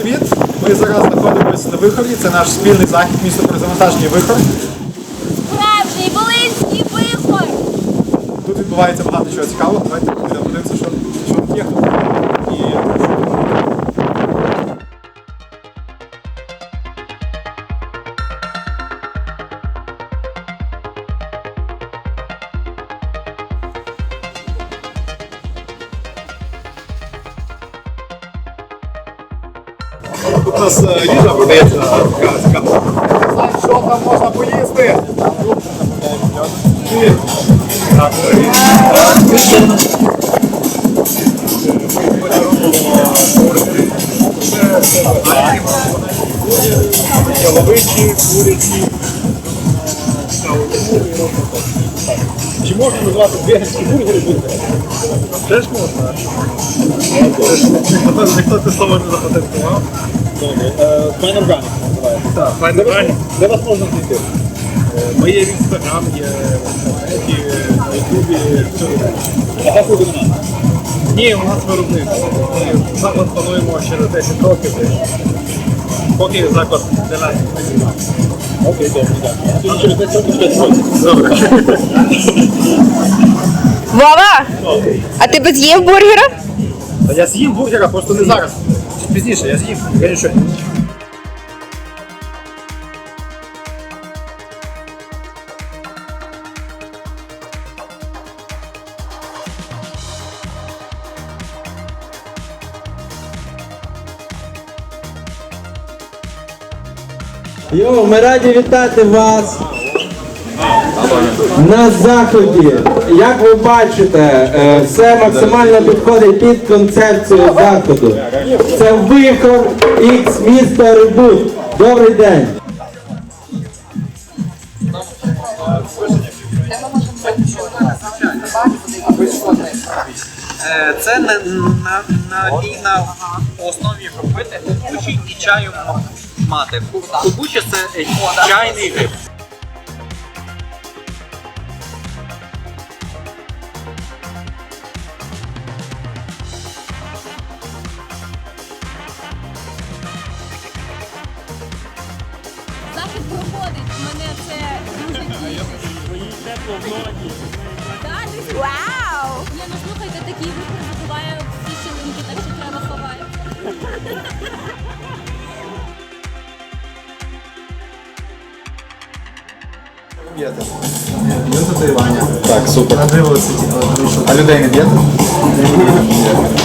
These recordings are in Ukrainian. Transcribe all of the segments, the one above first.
привіт! Ми зараз знаходимося на вихорі. Це наш спільний захід місто перезавантаження вихор. Справжній волинський вихор! Тут відбувається багато чого цікавого. Давайте у нас е, їжа продається така цікава. Що там можна поїсти. Так, Яловичі, курячі. Чи можна назвати веганські бургери бургери? Теж можна. Напевно, ніхто це слово не запатентував. Fine Organic називається. Так, Fine Organic. Де вас можна знайти? Ми є в інстаграм, є в інтернеті, на ютубі, всюди. А ви нас? Ні, у нас виробництво. Ми заклад плануємо через 10 років. десь. Поки заклад для нас не знімає. Окей, добре, дякую. Через 10 років 5 років. Добре. Вова, а ти без з'їв бургера? Та я з'їм бургера, просто не зараз. Пізніше, я з'їм. Я. Йо, ми раді вітати вас на заході. Як ви бачите, е, все максимально підходить під концепцію заходу. Це вихор X міста Рибут. Добрий день. Е, Це на, на, напій на основі робити кубучі і чаю мати. Кубуча це чайний гриб. Тішить. Так, ноги. Вау! Ні, ну слухайте, такі вихор забуває всі щілинки, так що треба ховати. Б'єте? Є татуювання. Так, супер. Надивилися, а людей не б'єте?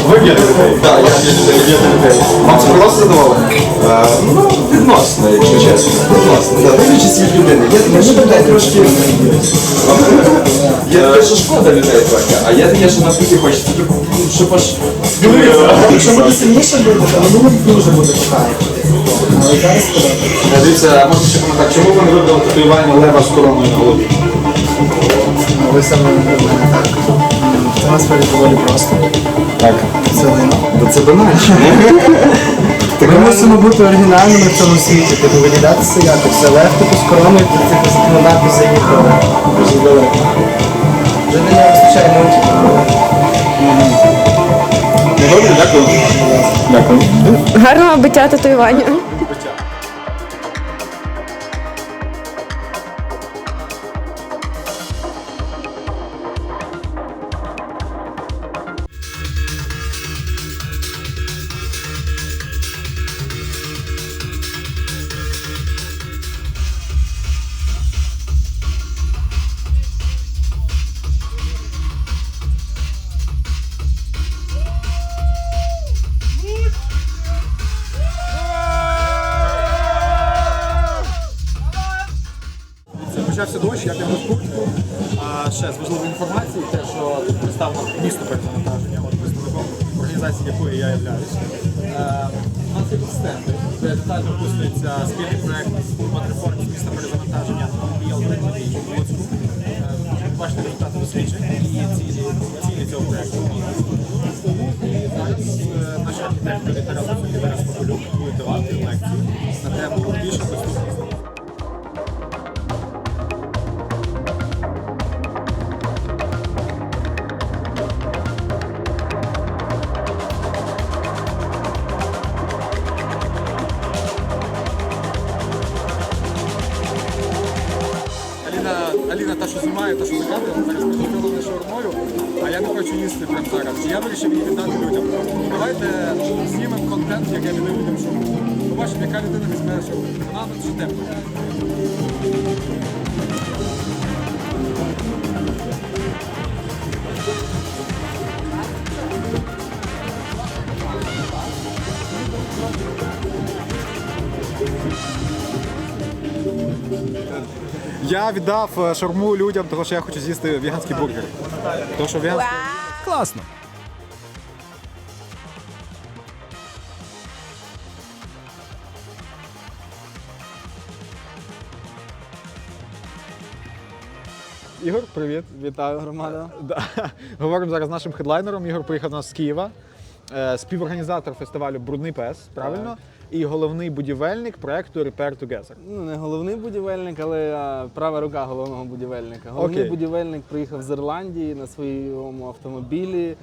Ви б'єте людей? Так, я б'єте людей. Вам це просто задоволення? Ну, відносно, якщо чесно. Відносно. Так, від людини. Є таке, що людей трошки... Є таке, що шкода людей трохи, а є таке, що навпаки хочеться, щоб аж... Якщо буде сильніше буде, то ну дуже буде кохання. Дивіться, а можна ще коментар, чому ви не вибрали татуювання лева з короною на голові? Ви саме не так. Це насправді доволі просто. Так. Це лино. Це банально. Ми мусимо бути оригінальними в цьому світі, типу виділятися якось. Але типу з короною ти типу на напис заїхали. Дуже далеко. Вже не вистачає мультики. Добре, дякую. Дякую. Гарного биття татуювання. Почався дощ, я прямо в кухні. А ще з важливої інформації, те, що тут представлено місто перезавантаження, от представником організації, якої я являюсь. Е, У нас є стенди, де детально описується спільний проект Urban Reform з міста перезавантаження і альтернативі в Луцьку. Е, Бачите результати досліджень і цілі, цілі цього проекту. І зараз е, наші архітектори Тарас Попелюк будуть давати лекцію на тему більше знаю, що така, я зараз приготували шаурмою, а я не хочу їсти прямо зараз. І я вирішив її віддати людям. Давайте знімемо контент, який я віддаю людям шаурму. Побачимо, яка людина візьме шаурму. Вона чи тепло. Я віддав е, шаурму людям, тому що я хочу з'їсти веганський бургер. Тому що веганський... Класно. Ігор, привіт. Вітаю, громада. Да. Говоримо зараз з нашим хедлайнером. Ігор приїхав до нас з Києва. Е, Співорганізатор фестивалю Брудний пес, правильно? І головний будівельник проекту Repair Together. Ну, не головний будівельник, але а, права рука головного будівельника. Головний Окей. будівельник приїхав з Ірландії на своєму автомобілі,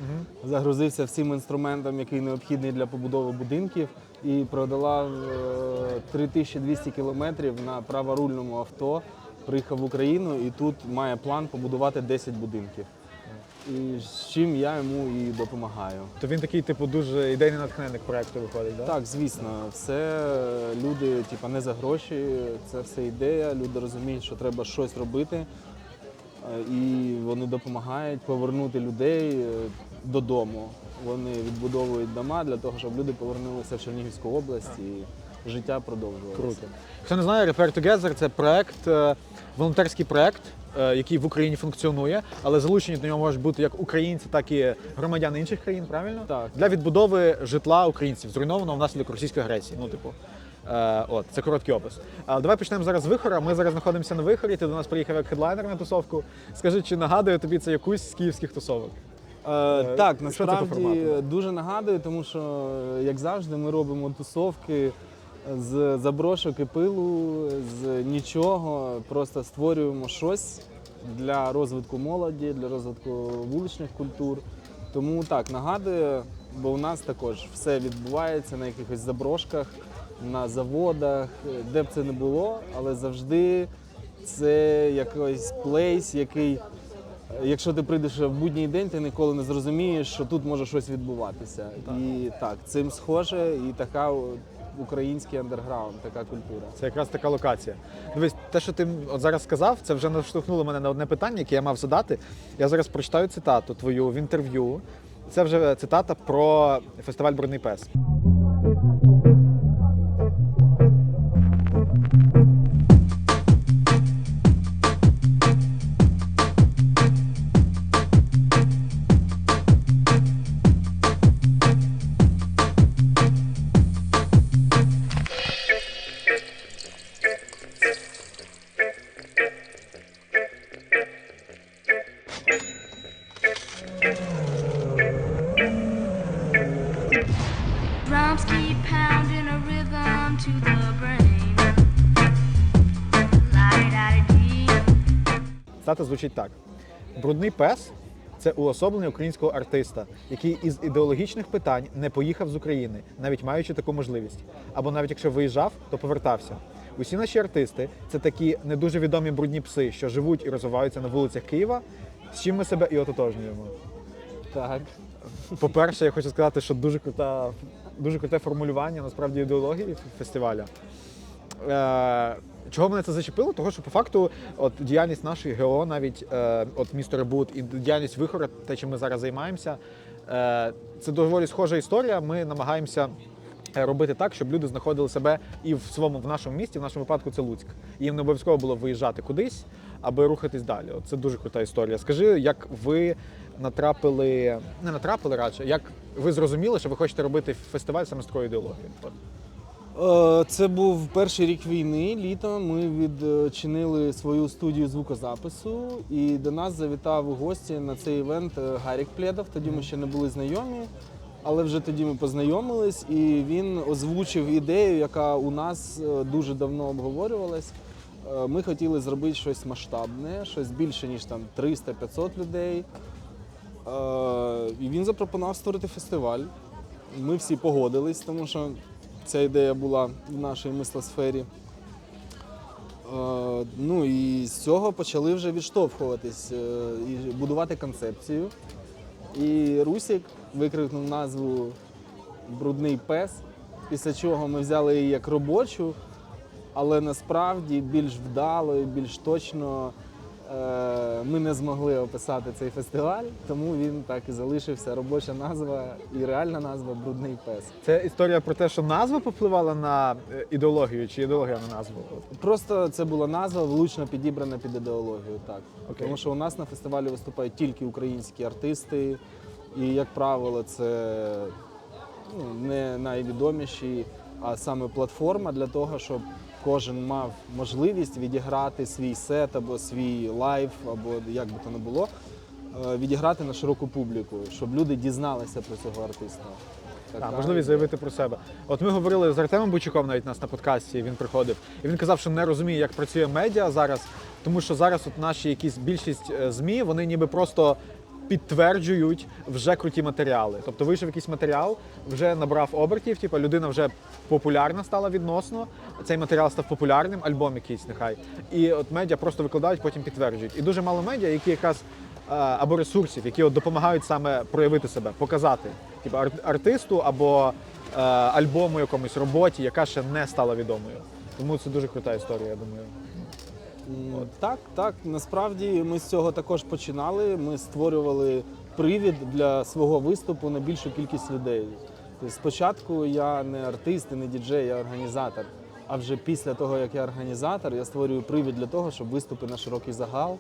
загрузився всім інструментом, який необхідний для побудови будинків, і продала е, 3200 кілометрів на праворульному авто. Приїхав в Україну і тут має план побудувати 10 будинків. І з чим я йому і допомагаю. То він такий, типу, дуже ідейний натхненник проекту виходить, так? Так, звісно, все люди, типа, не за гроші, це все ідея. Люди розуміють, що треба щось робити, е, і вони допомагають повернути людей е, додому. Вони відбудовують дома для того, щоб люди повернулися в Чернігівську область і життя продовжувалося. Круто. Хто не знає, Repair Together – це проект, е, волонтерський проект, який в Україні функціонує, але залучені до нього можуть бути як українці, так і громадяни інших країн, правильно? Так. Для відбудови житла українців, зруйнованого внаслідок російської агресії. Ну, типу. Е, от, це короткий опис. А давай почнемо зараз з вихора. Ми зараз знаходимося на вихорі. Ти до нас приїхав як хедлайнер на тусовку. Скажи, чи нагадує тобі це якусь з київських тусовок? Е, так, що це насправді дуже нагадую, тому що, е, як завжди, ми робимо тусовки з заброшок і пилу, з нічого. Просто створюємо щось для розвитку молоді, для розвитку вуличних культур. Тому так, нагадує, бо у нас також все відбувається на якихось заброшках, на заводах, де б це не було, але завжди це якийсь плейс, який Якщо ти прийдеш в будній день, ти ніколи не зрозумієш, що тут може щось відбуватися. І так, цим схоже, і така український андерграунд, така культура. Це якраз така локація. Дивись, те, що ти от зараз сказав, це вже наштовхнуло мене на одне питання, яке я мав задати. Я зараз прочитаю цитату твою в інтерв'ю. Це вже цитата про фестиваль Брудний пес. Звучить так: Брудний пес це уособлення українського артиста, який із ідеологічних питань не поїхав з України, навіть маючи таку можливість. Або навіть якщо виїжджав, то повертався. Усі наші артисти це такі не дуже відомі брудні пси, що живуть і розвиваються на вулицях Києва, з чим ми себе і ототожнюємо. Так. По-перше, я хочу сказати, що дуже крута, дуже круте формулювання насправді ідеології фестиваля. Е, чого мене це зачепило? Того, що по факту от діяльність нашої ГО, навіть е, от місто Ребут і діяльність вихора, те, чим ми зараз займаємося, е, це доволі схожа історія. Ми намагаємося. е, Робити так, щоб люди знаходили себе і в своєму в нашому місті, в нашому випадку це Луцьк. Їм не обов'язково було виїжджати кудись, аби рухатись далі. Це дуже крута історія. Скажи, як ви натрапили, не натрапили радше, як ви зрозуміли, що ви хочете робити фестиваль саме з такою ідеологією? Е, Це був перший рік війни, літо. Ми відчинили свою студію звукозапису, і до нас завітав у гості на цей івент е, Гарік Плєдов. Тоді ми ще не були знайомі, але вже тоді ми познайомились, і він озвучив ідею, яка у нас е, дуже давно обговорювалась. Ми хотіли зробити щось масштабне, щось більше ніж там 300-500 людей. І він запропонував створити фестиваль. Ми всі погодились, тому що ця ідея була в нашій мислосфері. Е, Ну і з цього почали вже відштовхуватись е, і будувати концепцію. І Русік викрикнув назву Брудний пес, після чого ми взяли її як робочу, але насправді більш вдало і більш точно ми не змогли описати цей фестиваль, тому він так і залишився. Робоча назва і реальна назва Брудний пес. Це історія про те, що назва попливала на е, ідеологію, чи ідеологія на назву? Просто це була назва влучно підібрана під ідеологію. Так Окей. тому що у нас на фестивалі виступають тільки українські артисти, і як правило, це ну, не найвідоміші, а саме платформа для того, щоб кожен мав можливість відіграти свій сет або свій лайв, або як би то не було, е, відіграти на широку публіку, щоб люди дізналися про цього артиста. Так, Така можливість заявити про себе. От ми говорили з Артемом Бучуком навіть у нас на подкасті, він приходив, і він казав, що не розуміє, як працює медіа зараз, тому що зараз от наші якісь більшість е, ЗМІ, вони ніби просто підтверджують вже круті матеріали. Тобто вийшов якийсь матеріал, вже набрав обертів, типу людина вже популярна стала відносно. Цей матеріал став популярним, альбом якийсь нехай. І от медіа просто викладають, потім підтверджують. І дуже мало медіа, які якраз е, або ресурсів, які от допомагають саме проявити себе, показати типу, ар- артисту або е, альбому якомусь роботі, яка ще не стала відомою. Тому це дуже крута історія, я думаю. Так, так. Насправді ми з цього також починали. Ми створювали привід для свого виступу на більшу кількість людей. Спочатку я не артист і не діджей, я організатор. А вже після того, як я організатор, я створюю привід для того, щоб виступи на широкий загал.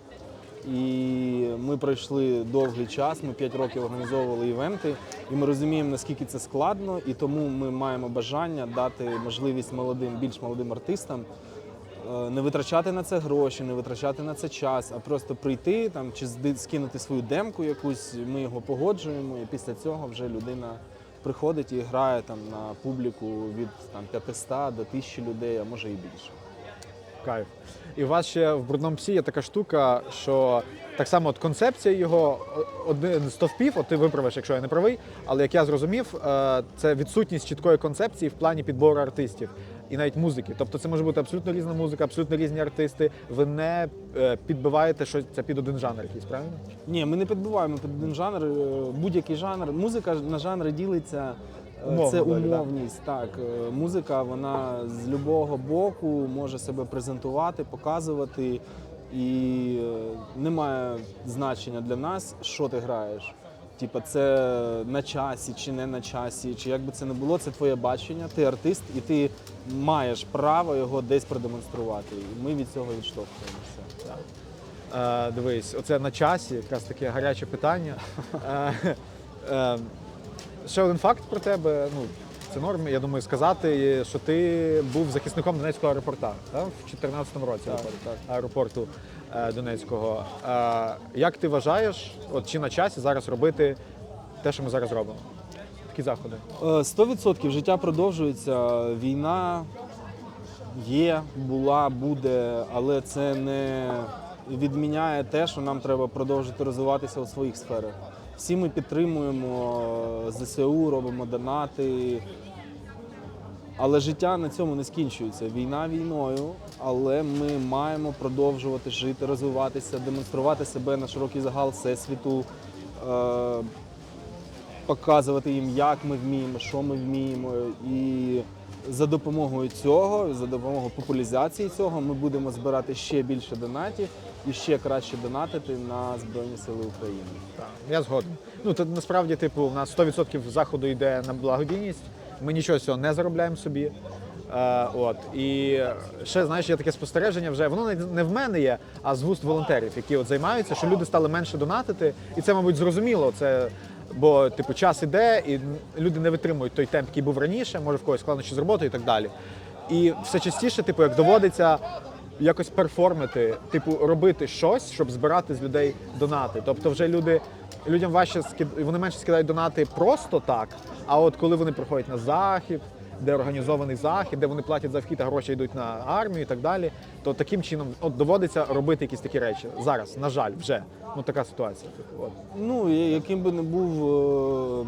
І ми пройшли довгий час. Ми 5 років організовували івенти, і ми розуміємо, наскільки це складно, і тому ми маємо бажання дати можливість молодим, більш молодим артистам не витрачати на це гроші, не витрачати на це час, а просто прийти там чи скинути свою демку якусь. Ми його погоджуємо, і після цього вже людина приходить і грає там на публіку від там 500 до 1000 людей, а може і більше. Кайф. І у вас ще в брудному псі є така штука, що так само от концепція його о- один стовпів, от ти виправиш, якщо я не правий, але як я зрозумів, е, це відсутність чіткої концепції в плані підбору артистів і навіть музики. Тобто це може бути абсолютно різна музика, абсолютно різні артисти. Ви не е, підбиваєте щось це під один жанр якийсь, правильно? Ні, ми не підбиваємо під один жанр. е, Будь-який жанр. Музика на жанри ділиться. е, Умовно, це так, умовність. Так, Е, музика вона з любого боку може себе презентувати, показувати, і немає значення для нас, що ти граєш. Типа, це на часі чи не на часі, чи як би це не було, це твоє бачення. Ти артист, і ти маєш право його десь продемонструвати. І ми від цього відштовхуємося. Е, дивись, оце на часі, якраз таке гаряче питання. Е, е, ще один факт про тебе. Ну, це норм, я думаю, сказати, що ти був захисником Донецького аеропорта так? в 2014 році Так, так. аеропорту е, Донецького. Е, як ти вважаєш, от чи на часі зараз робити те, що ми зараз робимо? Такі заходи. Е, Сто відсотків життя продовжується. Війна є, була, буде, але це не відміняє те, що нам треба продовжити розвиватися у своїх сферах. Всі ми підтримуємо ЗСУ, робимо донати. Але життя на цьому не скінчується. Війна війною, але ми маємо продовжувати жити, розвиватися, демонструвати себе на широкий загал всесвіту, е, показувати їм, як ми вміємо, що ми вміємо. І за допомогою цього, за допомогою популяризації цього, ми будемо збирати ще більше донатів і ще краще донатити на Збройні Сили України. Так, я згоден. Ну, то насправді, типу, у нас 100% заходу йде на благодійність. Ми нічого цього не заробляємо собі. Е, от. І ще, знаєш, є таке спостереження вже, воно не- в мене є, а з вуст волонтерів, які от займаються, що люди стали менше донатити. І це, мабуть, зрозуміло. Це, бо, типу, час іде, і люди не витримують той темп, який був раніше, може в когось складнощі з роботою і так далі. І все частіше, типу, як доводиться якось перформити, типу, робити щось, щоб збирати з людей донати. Тобто, вже люди людям важче скид... вони менше скидають донати просто так. А от коли вони приходять на захід, де організований захід, де вони платять за вхід, а гроші йдуть на армію і так далі, то таким чином от доводиться робити якісь такі речі. Зараз, на жаль, вже ну така ситуація. От. Ну, яким би не був е,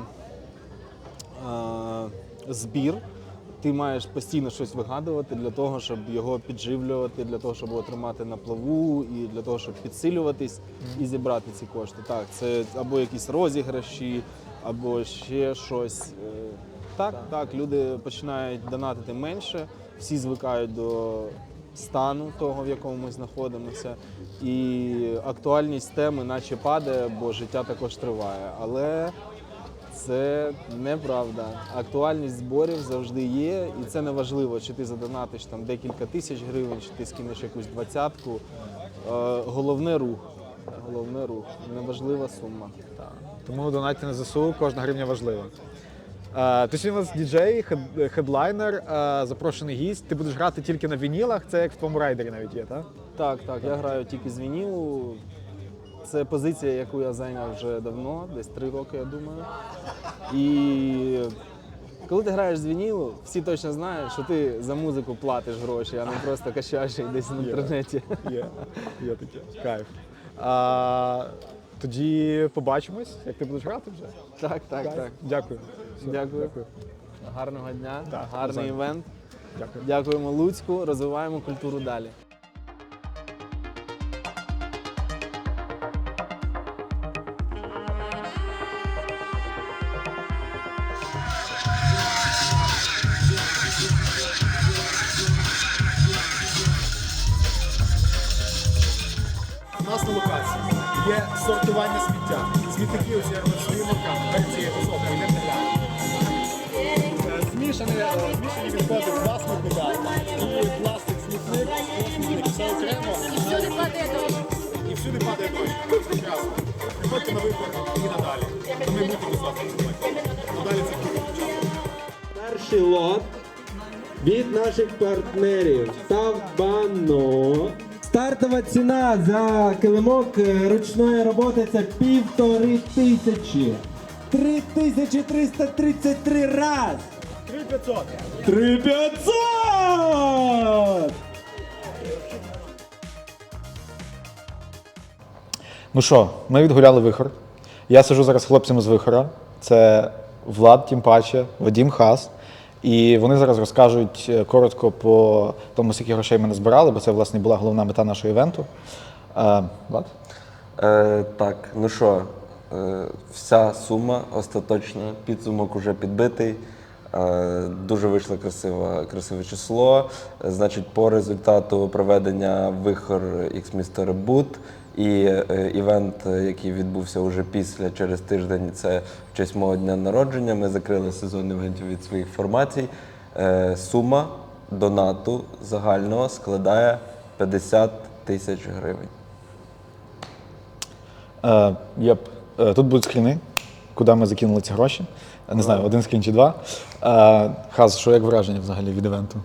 е, збір, ти маєш постійно щось вигадувати для того, щоб його підживлювати, для того, щоб його тримати на плаву, і для того, щоб підсилюватись і зібрати ці кошти. Так, це або якісь розіграші, або ще щось. Е, Так, так, люди починають донатити менше, всі звикають до стану того, в якому ми знаходимося. І актуальність теми наче падає, бо життя також триває. Але це неправда. Актуальність зборів завжди є, і це не важливо, чи ти задонатиш там декілька тисяч гривень, чи ти скинеш якусь двадцятку. Е, Головне рух. Головне рух. Неважлива сума. Тому донатьте на ЗСУ, кожна гривня важлива. Е, Ти сьогодні у нас діджей, хед- хедлайнер, е, запрошений гість. Ти будеш грати тільки на вінілах, це як в твоєму райдері навіть є, так? Так, так, я граю тільки з вінілу. Це позиція, яку я зайняв вже давно, десь три роки, я думаю. І коли ти граєш з вінілу, всі точно знають, що ти за музику платиш гроші, а не просто качаєш їх десь в інтернеті. Є, є таке. Кайф. А, тоді побачимось, як ти будеш грати вже. Так, так, Кайф. так. Дякую. Все, Дякую. Дякую. Гарного дня, Так, гарний івент. Дякую. Дякуємо Луцьку, розвиваємо культуру далі. Сортування сміття. Смітники оці робить своїми руками, цією особою, не глянь. Змішані, е, змішані відходи два смітника і пластик смітник, смітник, все окремо. І всюди падає дощ. І всюди падає дощ. Прекрасно. Приходьте на вибор і надалі. На майбутнє без вас Надалі це круто. Перший лот від наших партнерів Савбано. Стартова ціна за килимок е, ручної роботи це півтори тисячі. Три тисячі триста тридцять три раз. Три п'ятсот. Три п'ятсот! Ну що, ми відгуляли вихор. Я сижу зараз з хлопцями з вихора. Це Влад, тим паче, Вадім Хас. І вони зараз розкажуть е, коротко по тому, скільки грошей ми назбирали, бо це, власне, була головна мета нашого івенту. Е, Влад? Е, так, ну що, е, вся сума остаточна, підсумок уже підбитий. Е, дуже вийшло красиве, красиве число. Значить, по результату проведення вихор X місто Ребут і е, івент, е, який відбувся уже після через тиждень, це в честь мого дня народження. Ми закрили сезон івентів від своїх формацій. Е, сума донату загального складає 50 тисяч гривень. Е, єп. Е, Тут будуть скріни, куди ми закинули ці гроші. Не знаю, один скрін чи два. Е, Хас, що як враження взагалі від івенту?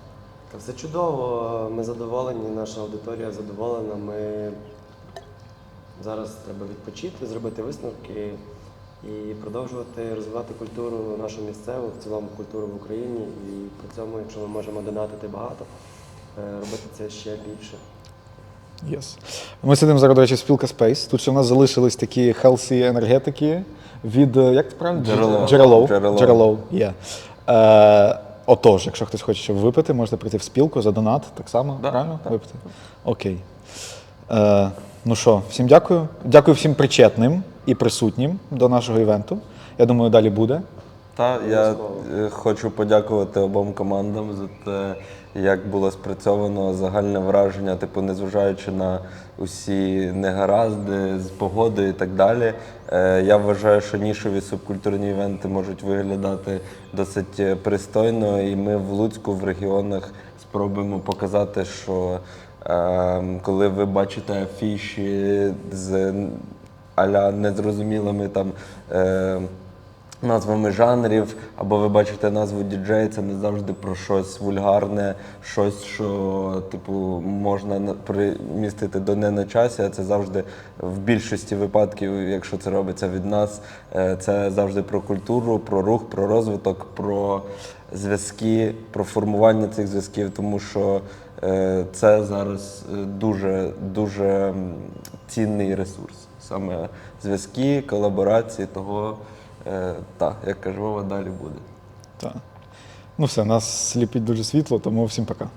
Та Все чудово, ми задоволені, наша аудиторія задоволена. Ми зараз треба відпочити, зробити висновки і продовжувати розвивати культуру нашу місцеву, в цілому культуру в Україні. І при цьому, якщо ми можемо донатити багато, е, робити це ще більше. Yes. Ми сидимо зараз, до речі, спілка Space. Тут ще в нас залишились такі healthy енергетики від е, як це правильно? Джерело. Джерело. Джерело. Джерело. Є. Е, отож, якщо хтось хоче щоб випити, можете прийти в спілку за донат, так само, Да, правильно? так. Випити. Окей. Е, ну що, всім дякую. Дякую всім причетним і присутнім до нашого івенту. Я думаю, далі буде. Та я е, хочу подякувати обом командам за те, як було спрацьовано загальне враження, типу, незважаючи на усі негаразди з погодою і так далі. Е, Я вважаю, що нішові субкультурні івенти можуть виглядати досить е, пристойно, і ми в Луцьку в регіонах спробуємо показати, що коли ви бачите афіші з аля незрозумілими там. Е, назвами жанрів, або ви бачите назву діджей, це не завжди про щось вульгарне, щось, що типу можна на- примістити до не на часі, а це завжди в більшості випадків, якщо це робиться від нас, е, це завжди про культуру, про рух, про розвиток, про зв'язки, про формування цих зв'язків, тому що це зараз е, дуже дуже цінний ресурс. Саме зв'язки, колаборації того. Е, так, як Вова, далі буде. Так. Ну все, нас сліпить дуже світло, тому всім пока.